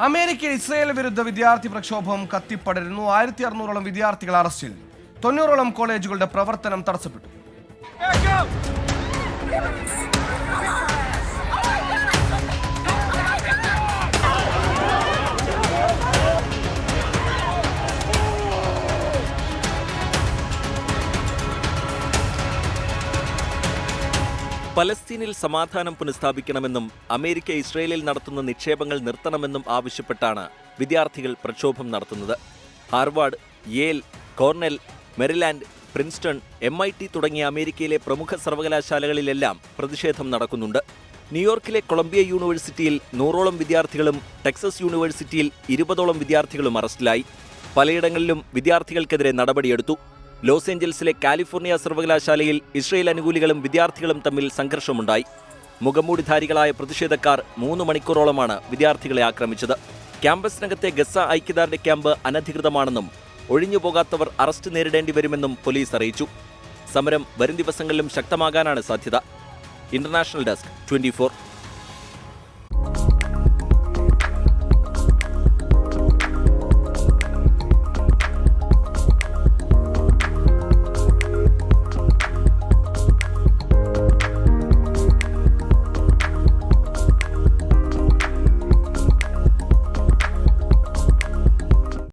America Israel വിരുദ്ധ വിദ്യാർത്ഥി പ്രക്ഷോഭം കത്തിപ്പടരുന്നു. ആയിരത്തി അറുന്നൂറോളം വിദ്യാർത്ഥികൾ അറസ്റ്റിൽ. തൊണ്ണൂറോളം കോളേജുകളുടെ പ്രവർത്തനം തടസ്സപ്പെട്ടു. പലസ്തീനിൽ സമാധാനം പുനഃസ്ഥാപിക്കണമെന്നും അമേരിക്ക ഇസ്രയേലിൽ നടത്തുന്ന നിക്ഷേപങ്ങൾ നിർത്തണമെന്നും ആവശ്യപ്പെട്ടാണ് വിദ്യാർത്ഥികൾ പ്രക്ഷോഭം നടത്തുന്നത്. Harvard Yale Cornell Maryland Princeton M I T തുടങ്ങിയ അമേരിക്കയിലെ പ്രമുഖ സർവകലാശാലകളിലെല്ലാം പ്രതിഷേധം നടക്കുന്നുണ്ട്. ന്യൂയോർക്കിലെ കൊളംബിയ യൂണിവേഴ്സിറ്റിയിൽ നൂറോളം വിദ്യാർത്ഥികളും ടെക്സസ് യൂണിവേഴ്സിറ്റിയിൽ ഇരുപതോളം വിദ്യാർത്ഥികളും അറസ്റ്റിലായി. പലയിടങ്ങളിലും വിദ്യാർത്ഥികൾക്കെതിരെ നടപടിയെടുത്തു. ലോസ് ഏഞ്ചൽസിലെ കാലിഫോർണിയ സർവകലാശാലയിൽ ഇസ്രയേൽ അനുകൂലികളും വിദ്യാർത്ഥികളും തമ്മിൽ സംഘർഷമുണ്ടായി. മുഖംമൂടിധാരികളായ പ്രതിഷേധക്കാർ മൂന്ന് മണിക്കൂറോളമാണ് വിദ്യാർത്ഥികളെ ആക്രമിച്ചത്. ക്യാമ്പസിനകത്തെ ഗസ ഐക്യദാർഢ്യ ക്യാമ്പ് അനധികൃതമാണെന്നും ഒഴിഞ്ഞുപോകാത്തവർ അറസ്റ്റ് നേരിടേണ്ടി വരുമെന്നും പോലീസ് അറിയിച്ചു. സമരം വരും ദിവസങ്ങളിലും ശക്തമാകാനാണ് സാധ്യത. International desk twenty